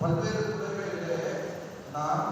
பல்வேறு துறைகளிலே நாம்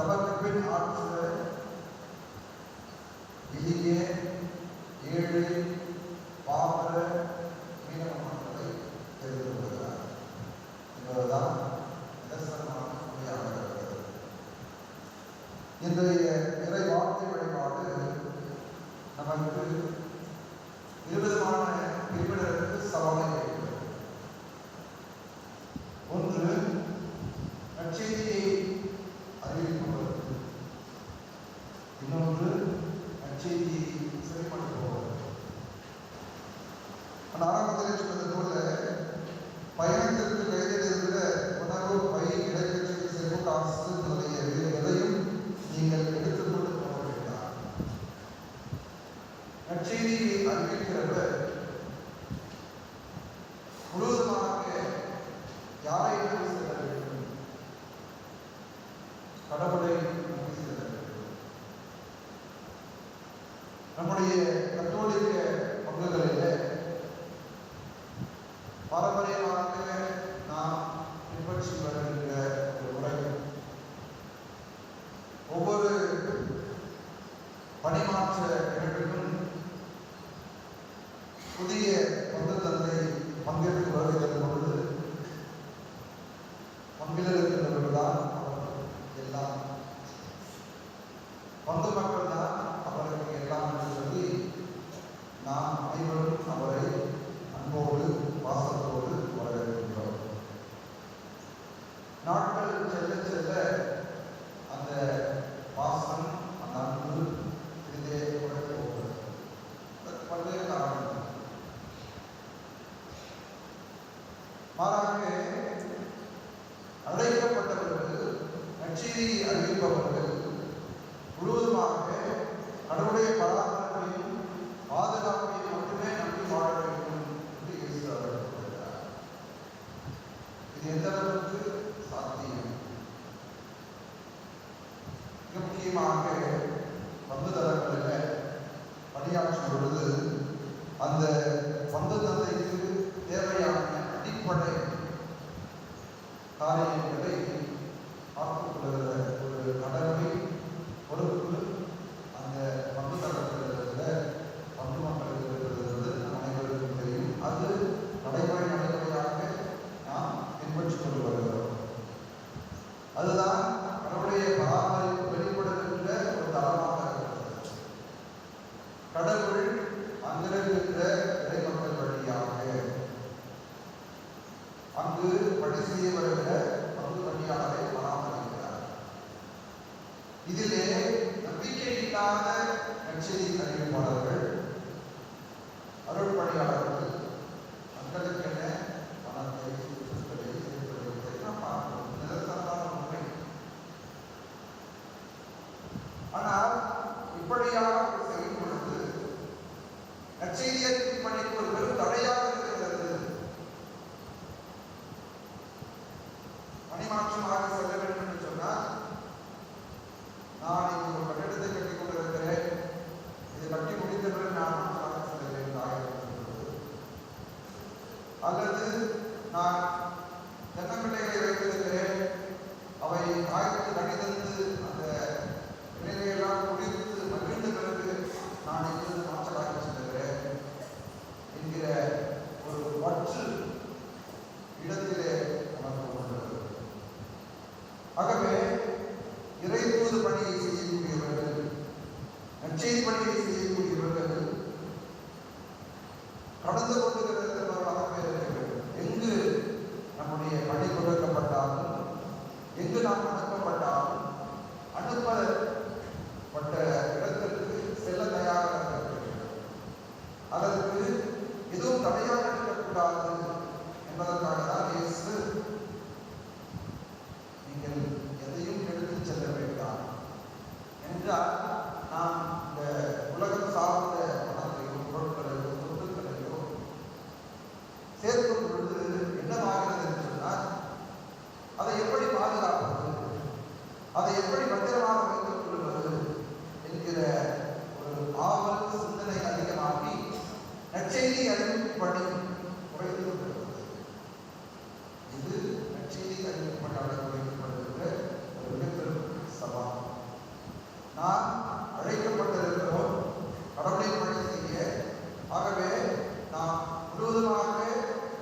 सबक तकरीबन आठ जो है। इसीलिए डेढ़ நம்முடைய படைப்பவர்கள் முழுவதுமாக கடவுளுடைய பராமரிப்பையும் பாதுகாப்பையும் மட்டுமே நம்பி வாழ வேண்டும் என்று இயேசு இது எந்த அளவுக்கு சாத்தியம்? மிக முக்கியமாக பங்கு தரங்களில் பணியாற்றும் பொழுது அந்த பங்கு தந்தைக்கு தேவையான அடிப்படை காரியம் ஆனால் இப்படியாக செய்யும் பொழுது நச்செய்தியை பணிக்கு ஒரு பெரும் தடையாக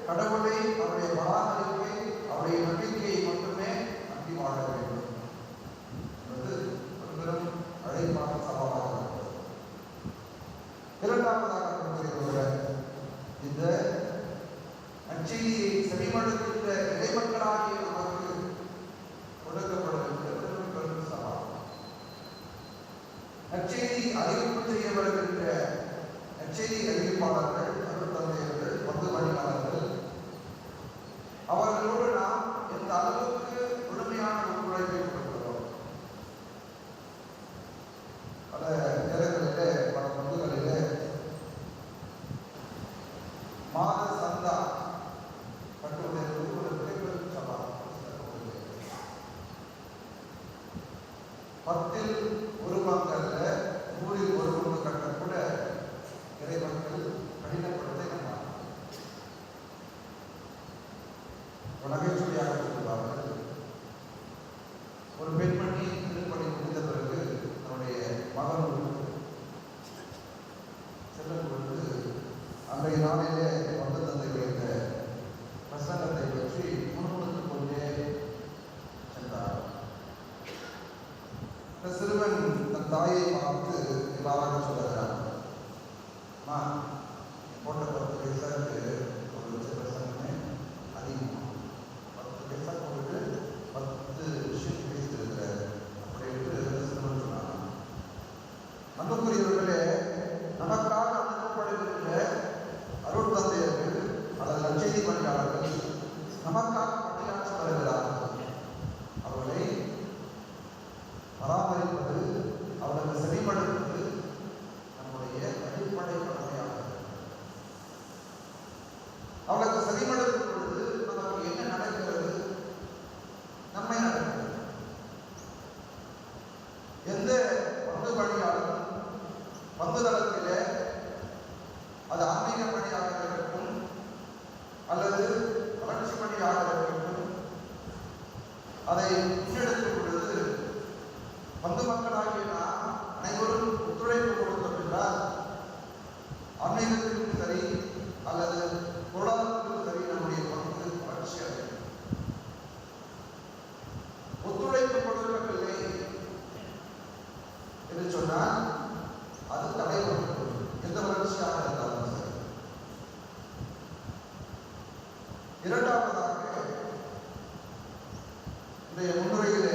கடவுளை பார்த்து பாபான்னு சொல்லுறாங்கம்மா போட்ட பத்து பைசா பைசாவுக்கு ஒரு லட்சம் பைசாவுமே அதிகமாக பத்து பைசா போட்டு பத்து விஷயம் பேசியிருக்கிறார் அப்படின்ட்டு சொன்னாங்க. அன்புக்குரியவர்களே நமக்காக அனுப்பப்படுகின்ற அருள் தந்தையர்கள் அல்லது நற்செய்தி பணியாளர்கள் நமக்காக பணியாற்றி வருகிறார்கள். அவர்களை பராமரிப்பது அவர்களை செறிப்படுத்துவது நம்முடைய அடிப்படை கடமையாக அவளுக்கு செறிமடுக்கும் பொழுது நமக்கு என்ன நடக்கிறது? நம்மை நடக்கிறது எந்த பங்கு பணியாளரும் பங்கு தளத்திலே அது ஆன்மீக பணியாக இருக்கட்டும் அல்லது வளர்ச்சி பணியாக இருக்கட்டும் அதை முன்னெடுத்து பங்கு மக்களாகிய நாம் அனைவரும் ஒத்துழைப்பு கொடுத்தோம் என்றால் சரி அல்லது பொருளாதாரத்திற்கும் சரி நம்முடைய பங்கு வளர்ச்சி ஒத்துழைப்பு கொடுக்கவில்லை என்று சொன்னால் அது தடைபட்டு எந்த வளர்ச்சியாக இருந்தாலும் சரி. இரண்டாவதாக இந்த முன்னுரையில்